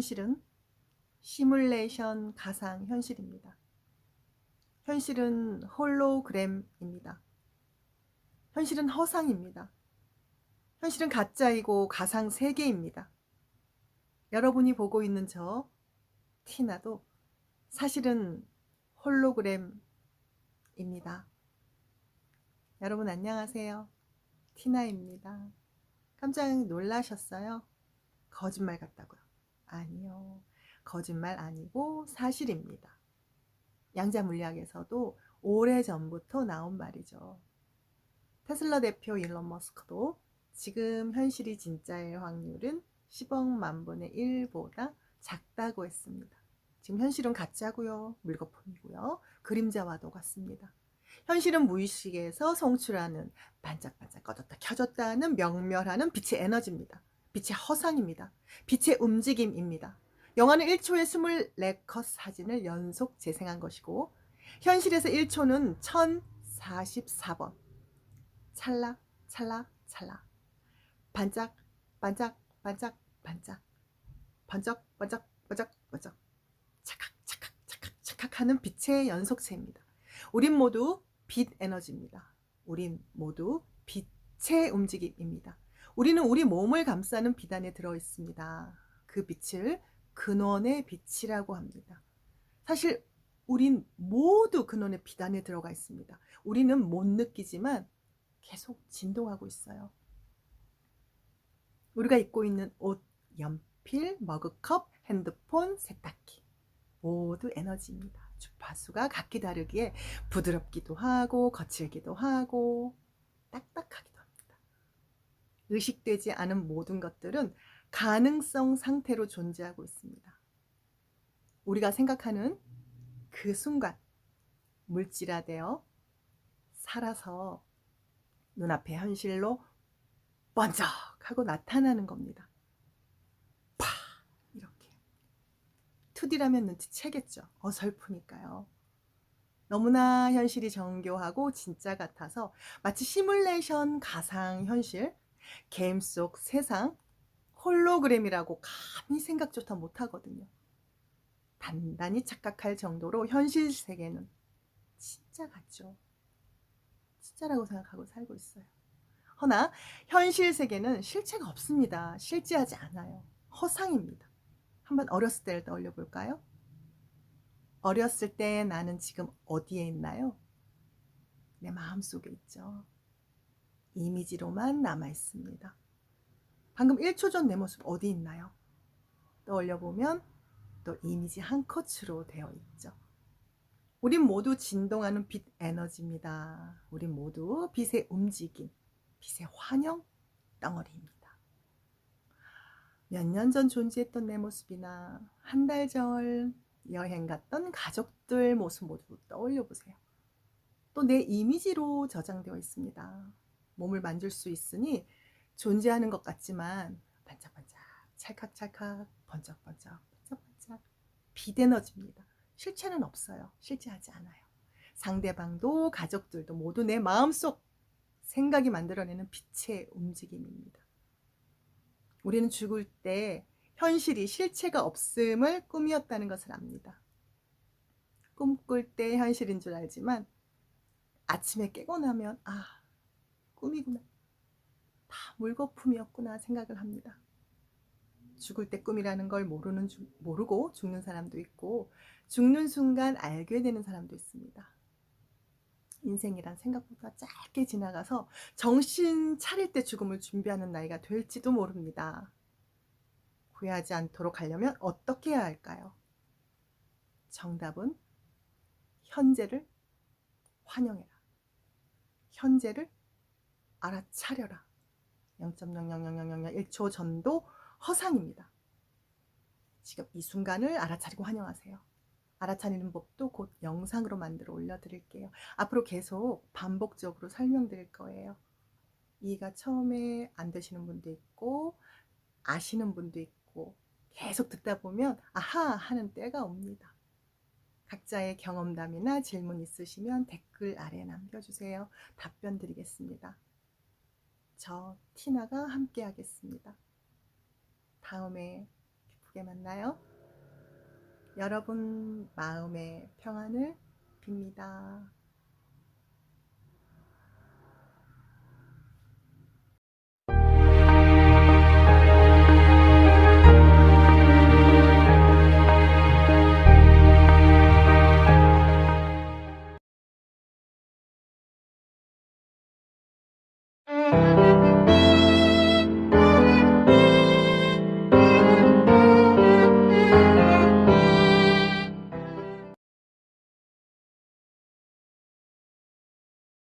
현실은 시뮬레이션 가상 현실입니다. 현실은 홀로그램입니다. 현실은 허상입니다. 현실은 가짜이고 가상 세계입니다. 여러분이 보고 있는 저 티나도 사실은 홀로그램입니다. 여러분 안녕하세요. 티나입니다. 깜짝 놀라셨어요? 거짓말 같다고요. 아니요. 거짓말 아니고 사실입니다. 양자 물리학에서도 오래 전부터 나온 말이죠. 테슬라 대표 일론 머스크도 지금 현실이 진짜일 확률은 10억 만분의 1보다 작다고 했습니다. 지금 현실은 가짜고요. 물거품이고요. 그림자와도 같습니다. 현실은 무의식에서 성출하는 반짝반짝 꺼졌다 켜졌다 하는 명멸하는 빛의 에너지입니다. 빛의 허상입니다. 빛의 움직임입니다. 영화는 1초에 24컷 사진을 연속 재생한 것이고 현실에서 1초는 1044번 찰나 찰나 찰나 반짝 반짝 반짝 반짝 번쩍 번쩍 번쩍 번쩍 착각 착각 착각 착각하는 빛의 연속체입니다. 우린 모두 빛 에너지입니다. 우린 모두 빛의 움직임입니다. 우리는 우리 몸을 감싸는 빛 안에 들어 있습니다. 그 빛을 근원의 빛이라고 합니다. 사실 우린 모두 근원의 빛 안에 들어가 있습니다. 우리는 못 느끼지만 계속 진동하고 있어요. 우리가 입고 있는 옷, 연필, 머그컵, 핸드폰, 세탁기 모두 에너지입니다. 주파수가 각기 다르기에 부드럽기도 하고 거칠기도 하고 딱딱하기도. 의식되지 않은 모든 것들은 가능성 상태로 존재하고 있습니다. 우리가 생각하는 그 순간 물질화되어 살아서 눈앞의 현실로 번쩍 하고 나타나는 겁니다. 파 이렇게 2D라면 눈치채겠죠. 어설프니까요. 너무나 현실이 정교하고 진짜 같아서 마치 시뮬레이션 가상 현실, 게임 속 세상, 홀로그램이라고 감히 생각조차 못하거든요. 단단히 착각할 정도로 현실 세계는 진짜 같죠. 진짜라고 생각하고 살고 있어요. 허나 현실 세계는 실체가 없습니다. 실제하지 않아요. 허상입니다. 한번 어렸을 때를 떠올려 볼까요? 어렸을 때 나는 지금 어디에 있나요? 내 마음 속에 있죠. 이미지로만 남아 있습니다. 방금 1초 전 내 모습 어디 있나요? 떠올려 보면 또 이미지 한 컷으로 되어 있죠. 우린 모두 진동하는 빛 에너지입니다. 우린 모두 빛의 움직임, 빛의 환영 덩어리입니다. 몇 년 전 존재했던 내 모습이나 한 달 전 여행 갔던 가족들 모습 모두 떠올려 보세요. 또 내 이미지로 저장되어 있습니다. 몸을 만질 수 있으니 존재하는 것 같지만 반짝반짝, 찰칵찰칵, 번쩍번쩍, 빛 에너지입니다. 실체는 없어요. 실제하지 않아요. 상대방도 가족들도 모두 내 마음속 생각이 만들어내는 빛의 움직임입니다. 우리는 죽을 때 현실이 실체가 없음을 꿈이었다는 것을 압니다. 꿈꿀 때 현실인 줄 알지만 아침에 깨고 나면 아, 꿈이구나. 다 물거품이었구나 생각을 합니다. 죽을 때 꿈이라는 걸 모르는 모르고 죽는 사람도 있고 죽는 순간 알게 되는 사람도 있습니다. 인생이란 생각보다 짧게 지나가서 정신 차릴 때 죽음을 준비하는 나이가 될지도 모릅니다. 후회하지 않도록 하려면 어떻게 해야 할까요? 정답은 현재를 환영해라. 현재를 알아차려라. 0.0000001초 전도 허상입니다. 지금 이 순간을 알아차리고 환영하세요. 알아차리는 법도 곧 영상으로 만들어 올려드릴게요. 앞으로 계속 반복적으로 설명드릴 거예요. 이해가 처음에 안 되시는 분도 있고 아시는 분도 있고 계속 듣다 보면 아하 하는 때가 옵니다. 각자의 경험담이나 질문 있으시면 댓글 아래 남겨주세요. 답변 드리겠습니다. 저 티나가 함께 하겠습니다. 다음에 기쁘게 만나요. 여러분 마음의 평안을 빕니다.